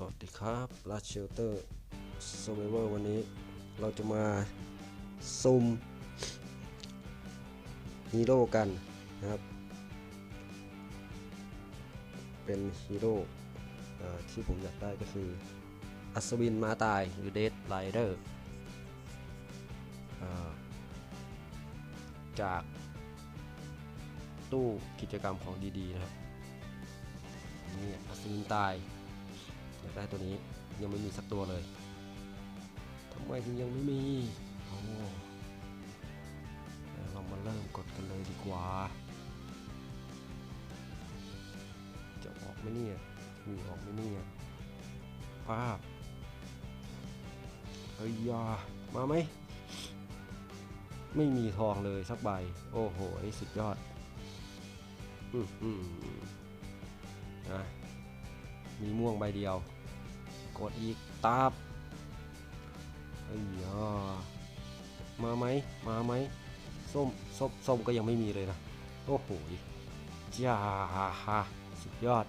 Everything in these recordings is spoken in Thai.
สวัสดีครับลาเชลเตอร์ซเวเวอร์วันนี้เราจะมาซุ่มฮีโร่กันนะครับ เป็นฮีโร่ที่ผมอยากได้ก็คือ อัศวินมาตายหรือเดดไ i เดอร์จากตู้กิจกรรมของดีๆนะครับนี่อัศวินตาย อยากได้ตัวนี้ยังไม่มีสักตัวเลยทำไมถึงยังไม่มีโอ้เรามาเริ่มกดกันเลยดีกว่า จะออกไหมเนี่ยมีออกไหมเนี่ยภาพเฮ้ยยามาไหมไม่มีทองเลยสักใบ โอ้โห สุดยอด อืมอืมนะ มีม่วงใบเดียว กดอีกตาบเอ้ยอ่ามาไหมมาไหมส้มส้มส้มก็ยังไม่มีเลยนะ โอ้โหจ้าฮะสุดยอด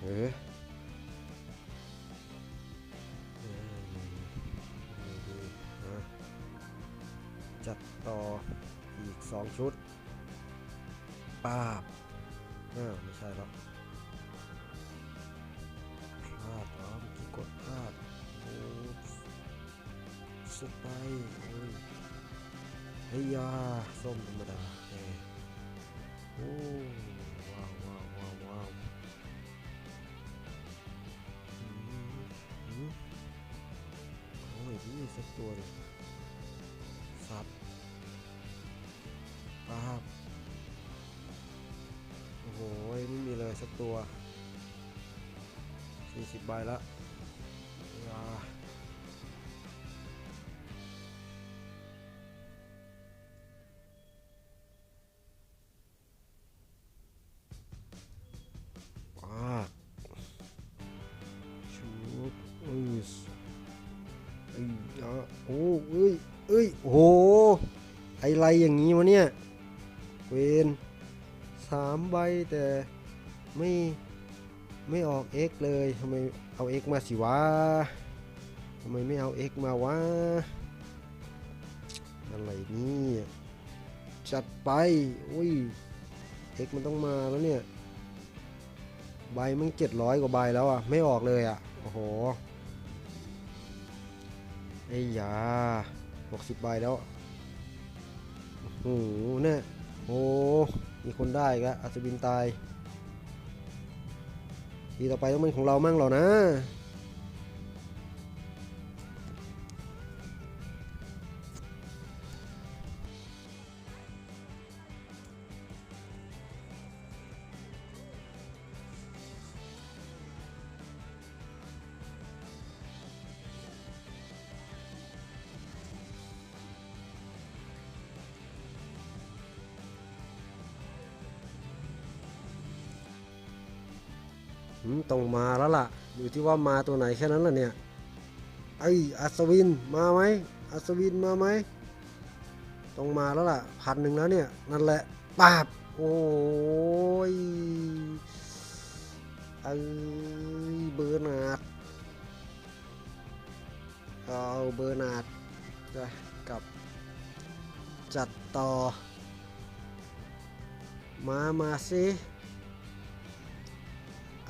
เออจัดต่ออีกสองชุดป้าบ เอ้าวไม่ใช่แล้วพลาดอ๋อเมื่อกี้กดพลาดโอ้สไปโอ้ยเฮียส้มธรรมดาเอ้ยโอ้ว้าวว้าวว้าวว้าวโอ้ยนี่สักตัวเลย สักตัวสี่สิบใบละว้าว้าชุบเอ้ยเอ้ยอะโอ้เอ้ยเอ้ยโอ้โหไอไรอย่างนี้วะเนี่ยเวนสามใบแต่ ไม่ไม่ออก X เลยทำไมเอา X มาสิวะทำไมไม่เอา X มาวะอะไรนี่จัดไปอุ้ย X มันต้องมาแล้วเนี่ยใบมันเจ็ดร้อยกว่าใบแล้วอะ ไม่ออกเลยอะ โอ้โหไอ้ยาหกสิบใบแล้วโอ้โหเนี่ยโอ้มีคนได้ก็อัศวินตาย ทีต่อไปต้องเป็นของเรามั่งหรอนะ ต้องมาแล้วล่ะ อยู่ที่ว่ามาตัวไหนแค่นั้นแหละเนี่ย ไอ้อัศวินมาไหมอัศวินมาไหมต้องมาแล้วล่ะพันหนึ่งแล้วเนี่ย นั่นแหละปาบ โอ้ยไอ้เบอร์นาดเอาเบอร์นาดจะกับจัดต่อ มา มาสิ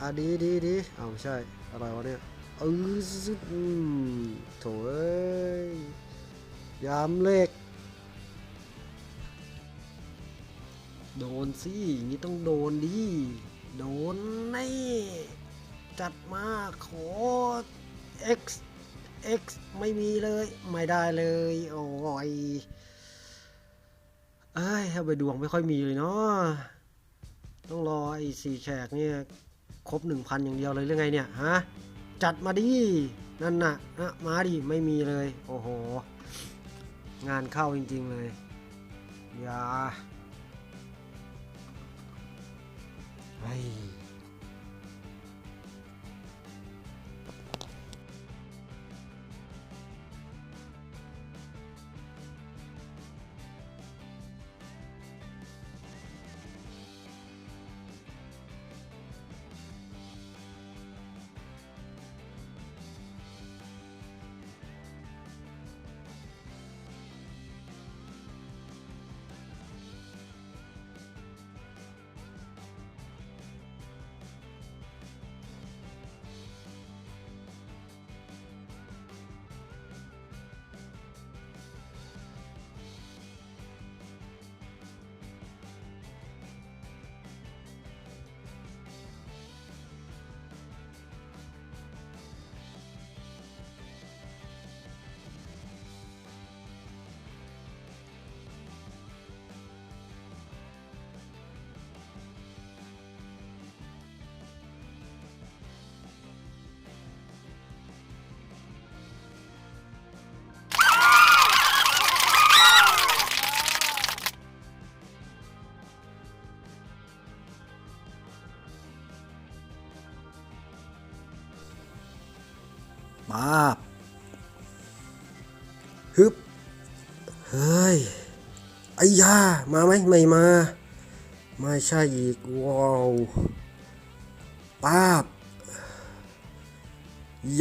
อะดีดีดีเอาไม่ใช่ อะไรวะเนี่ยเออซึอืมโถเอ้ยยามเลขโดนสิอย่างนี้ต้องโดนดิ โดนแน่จัดมาขอ X X ไม่มีเลย ไม่ได้เลย โอ้ยเอ้ยถ้าไปดวงไม่ค่อยมีเลยเนาะต้องรอไอ้สี่แฉกเนี่ย ครบหนึ่งพันอย่างเดียวเลยหรือไงเนี่ยฮะจัดมาดินั่นน่ะนะมาดิไม่มีเลย โอ้โห งานเข้าจริง ๆ เลยอย่าไอ้ ยป้าบฮึบ เฮ้ยไอ้ยา มาไหมไม่มา ไม่ใช่อีก ว้าวป้าบ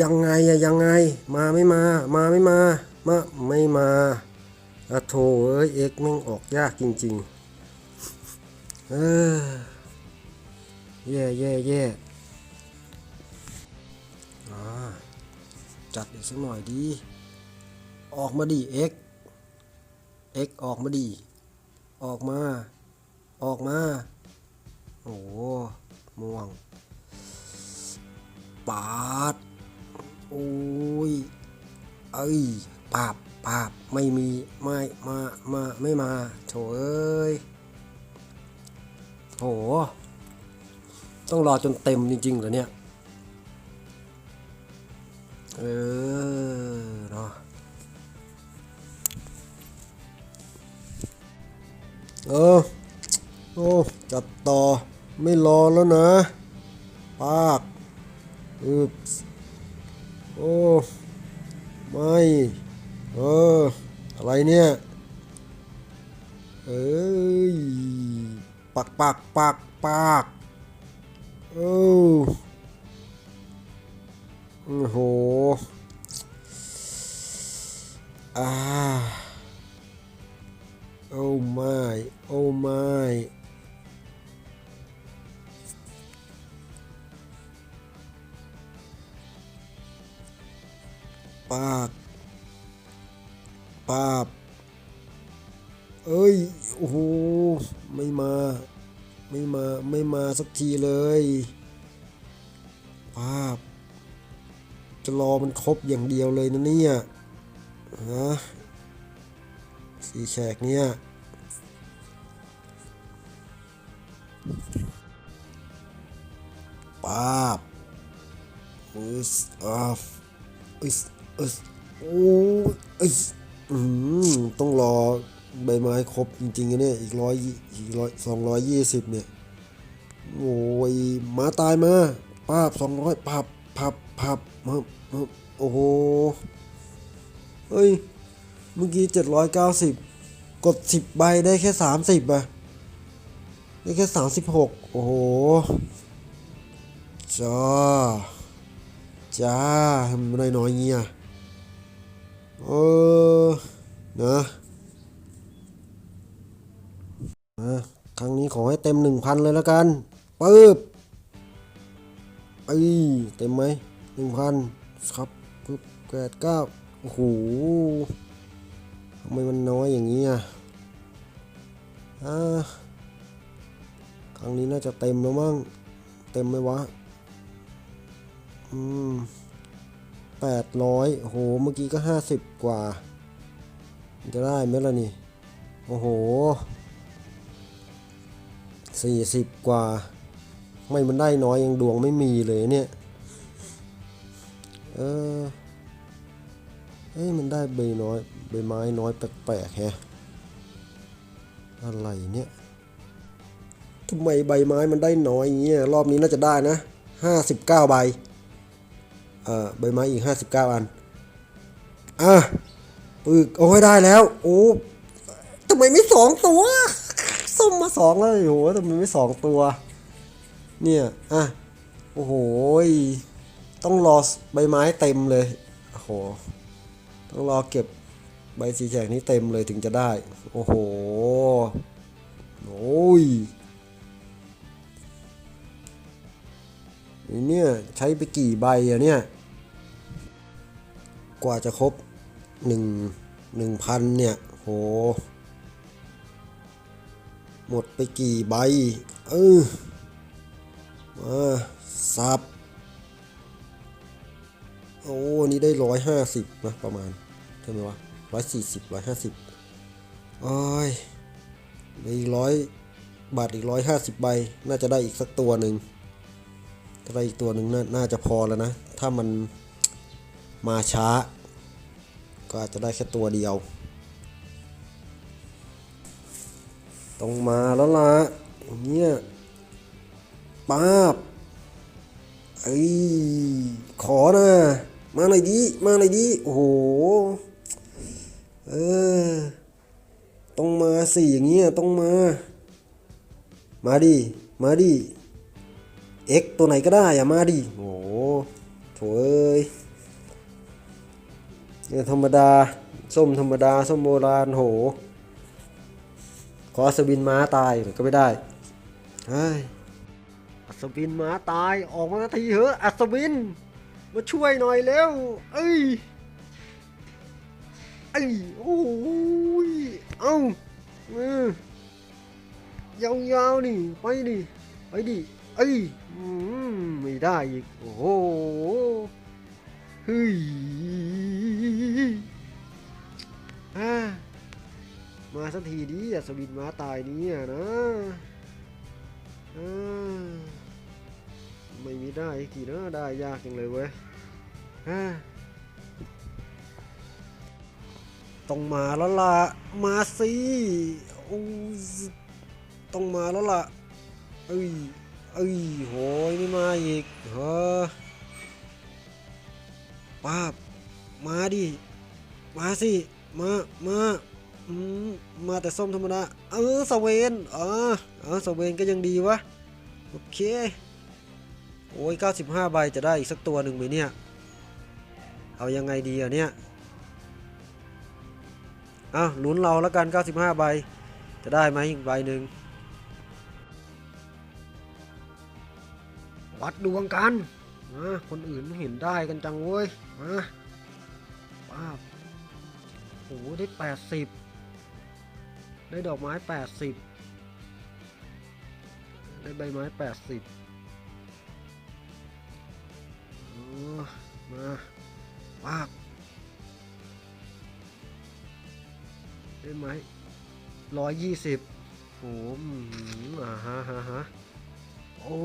ยังไงอะยังไง มาไม่มา มาไม่มา มา ไม่มาอะโถเอ้ย เอ็กแม่งออกยากจริง ๆ เออ แย่แย่แย่อ่า จัดอีกสักหน่อยดี ออกมาดิเอ็กเอ็กอกมาดิออกมา ออกมา โอ้โหม่วง ปาด โอ้ย เอ้ย ปาบปาบไม่มี ไม่ มา มา ไม่มา โถเอ้ยโห ต้องรอจนเต็มจริงๆเหรอเนี่ย เออเนาะเออโอ้จัดต่อไม่รอแล้วนะ ปากอึบโอ้ไม่เอออะไรเนี่ยเอ้ยปักปักปักปักโอ้ โอ้โหอ่าโอ้ไม่โอ้ไม่ปากปาบเอ้ย โอ้โห ไม่มา ไม่มา ไม่มาสักทีเลยปาบ จะรอมันครบอย่างเดียวเลยนะเนี่ยฮะสีแฉกเนี่ยปาบอุสอาฟอุสอุสโอ้อุสอืมต้องรอใบไม้ครบจริงๆนะเนี่ยอีกร้อยอีกร้อยสองร้อยยี่สิบเนี่ยโอ้ยหมาตายมาป้าบสองร้อยพับพับพับ มามาโอ้โห เฮ้ย เมื่อกี้เจ็ดร้อยเก้าสิบกดสิบใบได้แค่สามสิบอะได้แค่สามสิบหกโอ้โห จ้า จ้าทำไมน้อยเงี้ยเออ นะอะครั้งนี้ขอให้เต็มหนึ่งพันเลยแล้วกันปึ๊บเอ้เต็มไหม หนึ่งพันครับปึ๊บแปดเก้าโอ้โหทำไมมันน้อยอย่างนี้อะอ่าครั้งนี้น่าจะเต็มแล้วมั้งเต็มไหมวะอืมแปดร้อยโอ้โหเมื่อกี้ก็ห้าสิบกว่า จะได้ไหมล่ะนี่ โอ้โหสี่สิบกว่า ไม่มันได้น้อยยังดวงไม่มีเลยเนี่ย เออเอ้ยมันได้ใบน้อยใบไม้น้อยแปลกๆแฮะอะไรเนี่ยทำไมใบไม้มันได้น้อยเงี้ยรอบนี้น่าจะได้นะห้าสิบเก้าใบเอ่อใบไม้อีกห้าสิบเก้าอันอะปึกโอ้ยได้แล้ว โอ้ทำไมไม่สองตัวส้มมาสองเลยโอ้โหทำไมไม่สองตัว เนี่ย อะ โอ้โห ต้องรอใบไม้เต็มเลยโอ้โหต้องรอเก็บใบสีแฉกนี้เต็มเลยถึงจะได้ โอ้โหโอ้ยนี่เนี่ยใช้ไปกี่ใบอะเนี่ย กว่าจะครบหนึ่งหนึ่งพันเนี่ยโห หมดไปกี่ใบ เออมาสับ โอ้นี่ได้ร้อยห้าสิบนะประมาณใช่ไหมวะร้อยสี่สิบร้อยห้าสิบโอ้ยอีกร้อยบาทอีกร้อยห้าสิบใบ น่าจะได้อีกสักตัวหนึ่งถ้าได้อีกตัวหนึ่งนน่าจะพอแล้วนะ ถ้ามันมาช้า ก็อาจจะได้แค่ตัวเดียว ต้องมาแล้วล่ะอย่างเงี้ยป้าบเอ้ขอนะ มาหน่อยดีมาหน่อยดีโอ้โหเออต้องมาสิอย่างเงี้ยต้องมา มาดิมาดิเอ็กตัวไหนก็ได้อะมาดิโอ้โหโถเอ้ยเนี่ยธรรมดาส้มธรรมดาส้มโบราณโหขออัศวินม้าตายก็ไม่ได้เฮ้ยอัศวินม้าตายออกมาทีเถอะอัศวิน มาช่วยหน่อยเร็วเอ้ย เอ้ย โอ้ย เอ้าเออยาวๆนี่ ไปดิไปดิ เอ้ยอืมไม่ได้อีก โอ้โห เฮ้ยอ่ามาสักทีดิอัศวินม้าตายนี้นะอ่า ไม่มีได้อีกทีนะได้ยากจังเลยเว้ยอ่าต้องมาแล้วล่ะ มาสิโอ้ต้องมาแล้วล่ะ เอ้ย เอ้ย โหยไม่มาอีกเฮ้อป้าบมาดิ มาสิ มา มาอืมมาแต่ส้มธรรมดา เออสเวนเออเออสเวนก็ยังดีวะ โอเค โอ้ย95 ใบจะได้อีกสักตัวหนึ่งไหมเนี่ย เอายังไงดีอะเนี่ยอ้าลุ้นเราแล้วกัน 95 ใบ จะได้ไหมอีกใบหนึ่งวัดดวงกันมาคนอื่นเห็นได้กันจังเว้ยมาป้าโอ้โหได้ 80 ได้ดอกไม้ 80 ได้ใบไม้ 80 ปากได้ไหมร้อยยี่สิบโอ้โหอืมอ่าฮะฮะฮะโอ้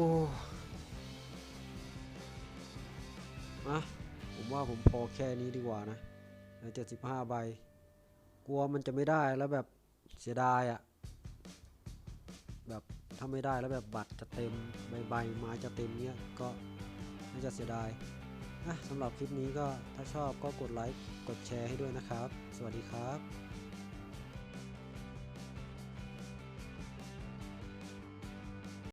มาผมว่าผมพอแค่นี้ดีกว่านะเจ็ดสิบห้าใบ กลัวมันจะไม่ได้แล้วแบบเสียดายอะ่ะ แบบถ้าไม่ได้แล้วแบบบัตรจะเต็มใบใบไม้จะเต็มเนี้ยก็น่าจะเสียดาย อะสำหรับคลิปนี้ก็ถ้าชอบก็กดไลค์กดแชร์ให้ด้วยนะครับ สวัสดีครับ